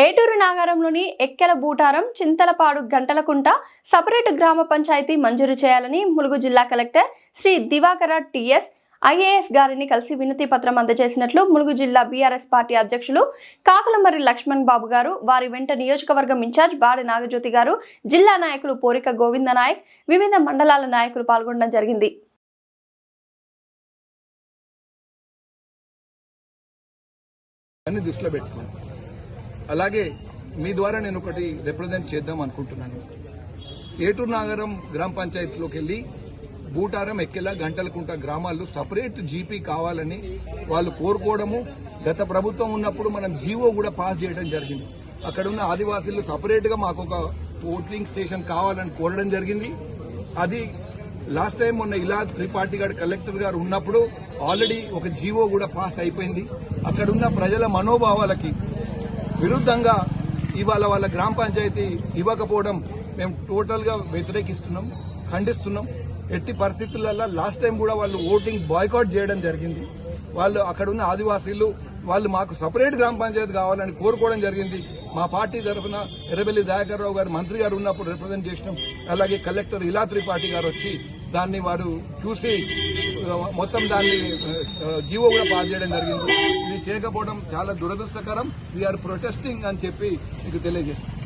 ఏటూరు నాగారంలోని ఎక్కెల బూటారం Chintalapadu గంటలకుంట separate గ్రామ పంచాయతీ మంజూరు చేయాలని ములుగు జిల్లా collector Shri Divakara TS IAS గారిని కలిసి వినతి పత్రం అందజేసినట్లు ములుగు జిల్లా బీఆర్ఎస్ పార్టీ అధ్యక్షులు కాకలమర్రి లక్ష్మణ్ బాబు గారు వారి వెంట నియోజకవర్గం ఇన్ఛార్జ్ బాడి నాగజ్యోతి గారు జిల్లా నాయకులు పోరిక గోవింద నాయక్ వివిధ మండలాల నాయకులు పాల్గొనడం జరిగింది. దృష్టిలో పెట్టుకోండి అలాగే మీ ద్వారా నేను ఒకటి రిప్రజెంట్ చేద్దాం అనుకుంటున్నాను. ఏటూరు నాగరం గ్రామ పంచాయతీలోకి వెళ్ళి బూటారం ఎక్కేలా గంటలకుంట గ్రామాల్లో సపరేట్ జీపీ కావాలని వాళ్ళు కోరుకోవడము గత ప్రభుత్వం ఉన్నప్పుడు మనం జీవో కూడా పాస్ చేయడం జరిగింది. అక్కడ ఉన్న ఆదివాసీలు సపరేట్గా మాకు ఒక ఓటింగ్ స్టేషన్ కావాలని కోరడం జరిగింది. అది లాస్ట్ టైం మొన్న ఇలా త్రిపాఠి గారు కలెక్టర్ గారు ఉన్నప్పుడు ఆల్రెడీ ఒక జీవో కూడా పాస్ అయిపోయింది. అక్కడున్న ప్రజల మనోభావాలకి విరుద్ధంగా ఇవాళ వాళ్ళ గ్రామ పంచాయతీ ఇవ్వకపోవడం మేము టోటల్గా వ్యతిరేకిస్తున్నాం ఖండిస్తున్నాం. ఎట్టి పరిస్థితులలో లాస్ట్ టైం కూడా వాళ్ళు ఓటింగ్ బాయ్కాట్ చేయడం జరిగింది. వాళ్ళు అక్కడ ఉన్న ఆదివాసీలు వాళ్ళు మాకు సపరేట్ గ్రామ పంచాయతీ కావాలని కోరుకోవడం జరిగింది. మా పార్టీ తరఫున ఎర్రబెల్లి దయాకర్ రావు గారు మంత్రి గారు ఉన్నప్పుడు రిప్రజెంట్ చేసినాం. అలాగే కలెక్టర్ ఇలా త్రిపాఠి గారు వచ్చి దాన్ని వారు చూసి మొత్తం దాన్ని జీవో కూడా పాస్ చేయడం జరిగింది. ఇది చేయకపోవడం చాలా దురదృష్టకరం. వీఆర్ ప్రొటెస్టింగ్ అని చెప్పి మీకు తెలియజేస్తాం